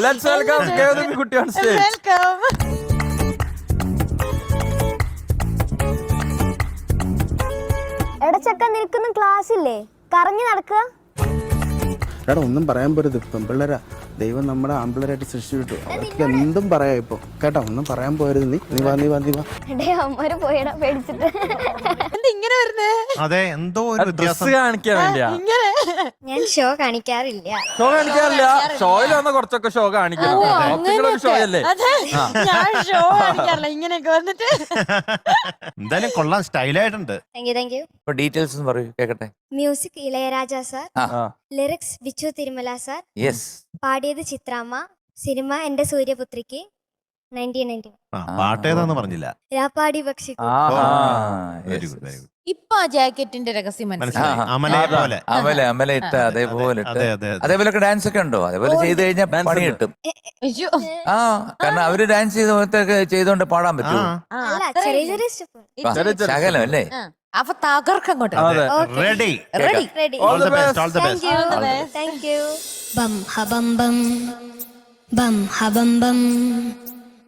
Let's welcome. കേവലി കുട്ടി on stage welcome. എടച്ചക്ക നിൽക്കുന്ന class ഇല്ലേ? കറങ്ങി നടക്കുക എടാ ഒന്നും പറയാൻ പോരുത്. പെമ്പിള്ളേരാ. ദൈവം നമ്മുടെ ആമ്പിള്ളേരായിട്ട് വിട്ടു. അവർക്ക് എന്തും പറയാം ഇപ്പൊ. കേട്ടോ ഒന്നും പറയാൻ പോരുത്. നീ നീ വാ നീ വാ നീ വാ. എടേ അമ്മര് പോയടാ പേടിച്ചിട്ട്. എന്താ ഇങ്ങനെ വരുന്നേ? അതെ എന്തോ ഒരു വ്യത്യാസം. ഡ്രസ് കാണിക്കാൻ വേണ്ടിയാ. ഇങ്ങനെ ഞാൻ ഷോ കാണിക്കാറില്ല. ഷോ കാണിക്കാറില്ല. ഷോയിൽ വന്ന കുറച്ചൊക്കെ ഷോ കാണിക്കണം. ഒരു ഷോ അല്ലേ? ഞാൻ ഷോ കാണിക്കാറില്ല. ഇങ്ങനെയൊക്കെ വന്നിട്ട്. എന്തായാലും കൊള്ളാം. സ്റ്റൈലായിട്ടുണ്ട്. താങ്ക് യു താങ്ക് യു ഇപ്പൊ ഡീറ്റെയിൽസ് പറയൂ. കേക്കട്ടെ. മ്യൂസിക് ഇളയരാജ സാർ ആ. Lyrics Bichu Thirumala sir yes പാടിയത് ചിത്രാമ്മ. സിനിമ എന്റെ സൂര്യപുത്രിക്ക്. നയന്റീൻ നയന്റി ആ, പാട്ട് പറഞ്ഞില്ല. രാപ്പാടി പക്ഷി. Very good very good. ഇപ്പൊ ആ ജാക്കറ്റിന്റെ രഹസ്യം മനസ്സിലായി. അമലയെ പോലെ. അമല അമല ഇട്ട അതേപോലെ ഇട്ട്. അതെ അതെ അതെ. അതേപോലൊക്കെ ഡാൻസ് ഒക്കെ ഉണ്ടോ? അതേപോലെ ചെയ്ത് കഴിഞ്ഞാൽ Dance പണി ഉണ്ട്. കിട്ടും. അയ്യോ ആ കാരണം അവർ ഡാൻസ് ചെയ്ത പോലത്തെ ചെയ്തോണ്ട് പാടാൻ ആ. പറ്റുമോ? ആ, അല്ല അത്രേ ചെറിയ ചെറിയ സ്റ്റെപ്പ് ചെറിയ ചെറിയ ശകലം അല്ലേ? ആ, അപ്പൊ തകർക്കങ്ങോട്ട് അതെ. Ready ready ready all the best all the thank best you thank you ബം ഹബം ബം ബം ഹബം ബം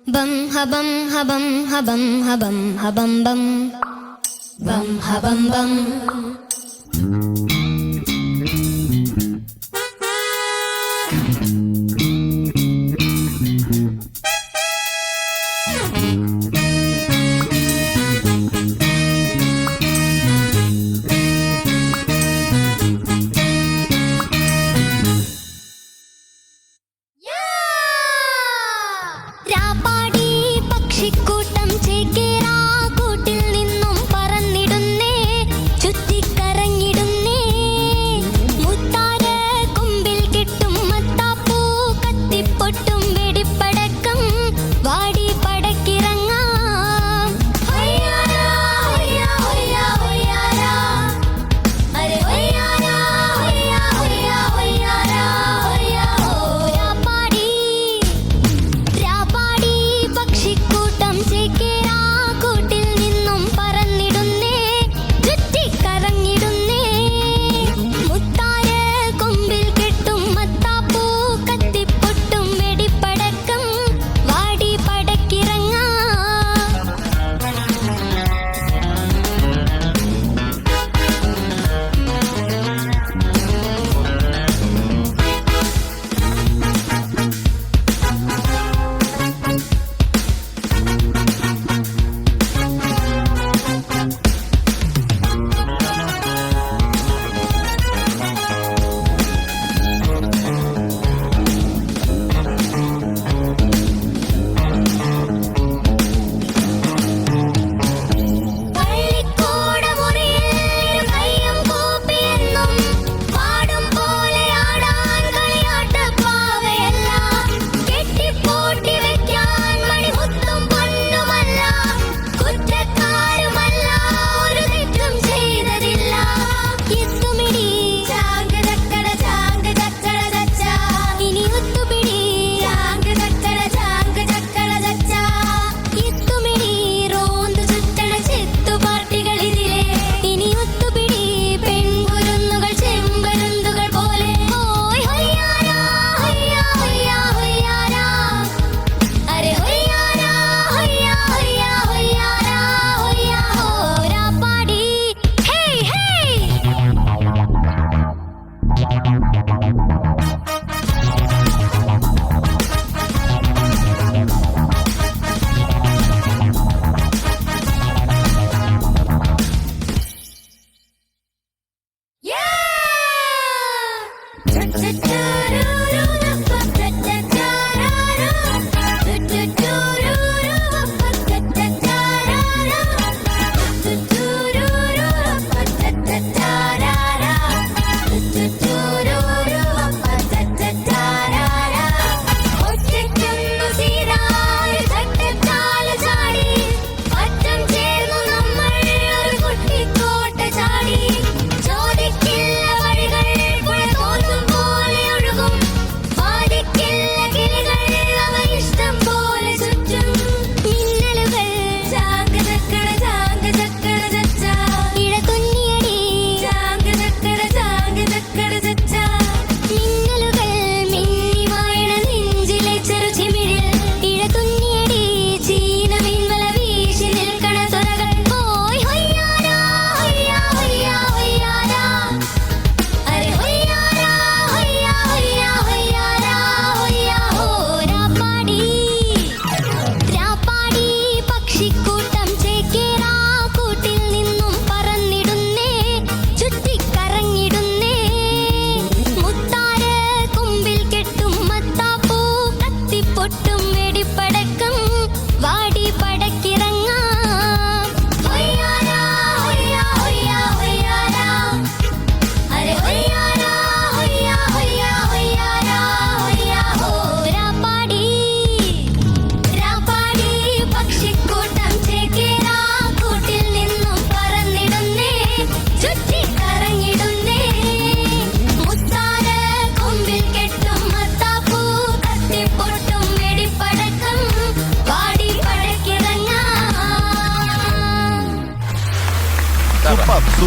ബം ഹബം ഹബം ഹബം ഹബം ഹബം ബം ബം ഹബം ബം രാപ്പാടി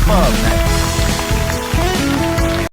Club.